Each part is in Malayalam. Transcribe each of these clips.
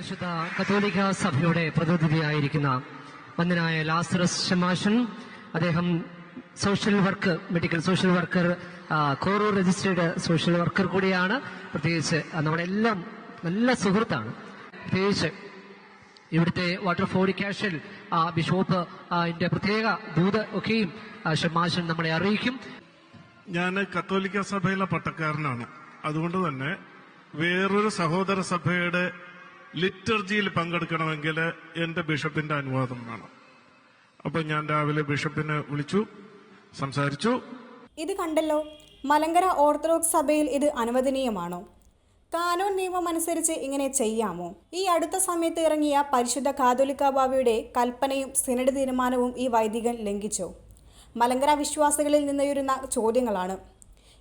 പരിശുദ്ധ കത്തോലിക്ക സഭയുടെ പ്രതിനിധിയായിരിക്കുന്ന വന്ദനായ ലാസറസ് ഷമാഷൻ അദ്ദേഹം social work medical social worker ആ, കോറൂർ രജിസ്റ്റേർഡ് സോഷ്യൽ വർക്കർ കൂടിയാണ്. പ്രത്യേകിച്ച് നമ്മളെല്ലാം നല്ല സുഹൃത്താണ്. പ്രത്യേകിച്ച് ഇവിടുത്തെ വാട്ടർ ഫോർഡ് കാഷ്യൽ ബിഷോപ്പ് അതിന്റെ ന്റെ പ്രത്യേക ദൂത് ഒക്കെയും ആ, ഷമാഷൻ നമ്മളെ അറിയിക്കും. ഞാൻ കത്തോലിക്ക സഭയിലെ പട്ടക്കാരനാണ്. അതുകൊണ്ട് തന്നെ വേറൊരു സഹോദര സഭയുടെ ലിറ്റർജിയിൽ പങ്കെടുക്കണമെങ്കിൽ എന്റെ ബിഷപ്പിന്റെ അനുവാദം വേണം. അപ്പൊ ഞാൻ രാവിലെ ബിഷപ്പിനെ വിളിച്ചു സംസാരിച്ചു. ഇത് കണ്ടല്ലോ മലങ്കര ഓർത്തഡോക്സ് സഭയിൽ ഇത് അനുവദനീയമാണോ? കാനോൻ നിയമം അനുസരിച്ച് ഇങ്ങനെ ചെയ്യാമോ? ഈ അടുത്ത സമയത്ത് ഇറങ്ങിയ പരിശുദ്ധ കാതോലിക്ക ബാബയുടെ കൽപ്പനയും സിനഡ് തീരുമാനവും ഈ വൈദികൻ ലംഘിച്ചോ? മലങ്കര വിശ്വാസികളിൽ നിന്നുയരുന്ന ചോദ്യങ്ങളാണ്.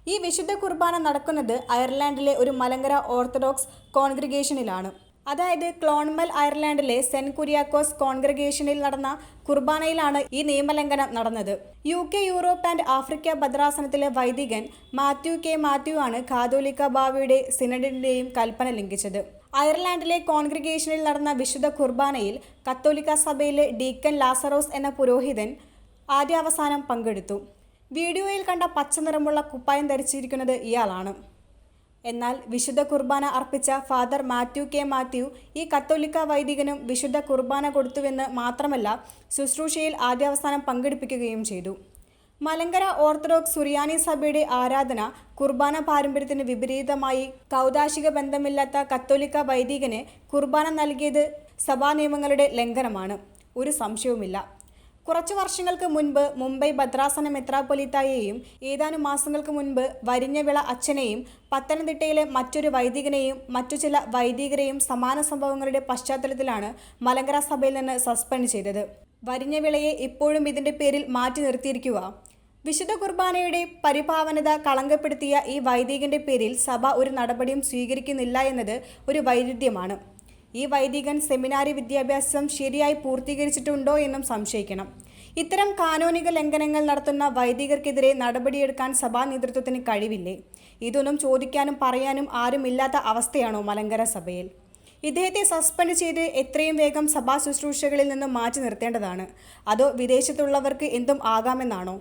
ഈ വിശുദ്ധ കുർബാന നടക്കുന്നത് അയർലൻഡിലെ ഒരു മലങ്കര ഓർത്തഡോക്സ് കോൺഗ്രിഗേഷനിലാണ്. അതായത് ക്ലോൺമൽ അയർലാൻഡിലെ സെന്റ് കുര്യാക്കോസ് കോൺഗ്രിഗേഷനിൽ നടന്ന കുർബാനയിലാണ് ഈ നിയമലംഘനം നടന്നത്. U K Europe and Africa ഭദ്രാസനത്തിലെ വൈദികൻ മാത്യു കെ മാത്യു ആണ് കാതോലിക്ക ബാവയുടെ സിനഡിന്റെയും കൽപ്പന ലംഘിച്ചത്. അയർലാൻഡിലെ കോൺഗ്രിഗേഷനിൽ നടന്ന വിശുദ്ധ കുർബാനയിൽ കത്തോലിക്ക സഭയിലെ ഡീക്കൻ ലാസറോസ് എന്ന പുരോഹിതൻ ആദ്യാവസാനം പങ്കെടുത്തു. വീഡിയോയിൽ കണ്ട പച്ച നിറമുള്ള കുപ്പായം ധരിച്ചിരിക്കുന്നത് ഇയാളാണ്. എന്നാൽ വിശുദ്ധ കുർബാന അർപ്പിച്ച ഫാദർ മാത്യു കെ മാത്യു ഈ കത്തോലിക്ക വൈദികനും വിശുദ്ധ കുർബാന കൊടുത്തുവെന്ന് മാത്രമല്ല ശുശ്രൂഷയിൽ ആദ്യാവസാനം പങ്കെടുപ്പിക്കുകയും ചെയ്തു. മലങ്കര ഓർത്തഡോക്സ് സുറിയാനി സഭയുടെ ആരാധന കുർബാന പാരമ്പര്യത്തിന് വിപരീതമായി കൗതാശിക ബന്ധമില്ലാത്ത കത്തോലിക്ക വൈദികന് കുർബാന നൽകിയത് സഭാ നിയമങ്ങളുടെ ലംഘനമാണ്. ഒരു സംശയവുമില്ല. കുറച്ചു വർഷങ്ങൾക്ക് മുൻപ് മുംബൈ ഭദ്രാസന മെത്രാപ്പൊലിത്തായെയും ഏതാനും മാസങ്ങൾക്ക് മുൻപ് വരിഞ്ഞവിള അച്ഛനെയും പത്തനംതിട്ടയിലെ മറ്റൊരു വൈദികനെയും മറ്റു ചില വൈദികരെയും സമാന സംഭവങ്ങളുടെ പശ്ചാത്തലത്തിലാണ് മലങ്കര സഭയിൽ നിന്ന് സസ്പെൻഡ് ചെയ്തത്. വരിഞ്ഞവിളയെ ഇപ്പോഴും ഇതിന്റെ പേരിൽ മാറ്റി നിർത്തിയിരിക്കുക. വിശുദ്ധ കുർബാനയുടെ പരിഭാവനത കളങ്കപ്പെടുത്തിയ ഈ വൈദികന്റെ പേരിൽ സഭ ഒരു നടപടിയും സ്വീകരിക്കുന്നില്ല എന്നത് ഒരു വൈരുദ്ധ്യമാണ്. ഈ വൈദികൻ സെമിനാരി വിദ്യാഭ്യാസം ശരിയായി പൂർത്തീകരിച്ചിട്ടുണ്ടോ എന്നും സംശയിക്കണം. ഇത്തരം കാനോനിക ലംഘനങ്ങൾ നടത്തുന്ന വൈദികർക്കെതിരെ നടപടിയെടുക്കാൻ സഭാ നേതൃത്വത്തിന് കഴിവില്ലേ? ഇതൊന്നും ചോദിക്കാനും പറയാനും ആരുമില്ലാത്ത അവസ്ഥയാണോ മലങ്കര സഭയിൽ? ഇദ്ദേഹത്തെ സസ്പെൻഡ് ചെയ്ത് എത്രയും വേഗം സഭാ ശുശ്രൂഷകളിൽ നിന്ന് മാറ്റി നിർത്തേണ്ടതാണ്. അതോ വിദേശത്തുള്ളവർക്ക് എന്തും ആകാമെന്നാണോ?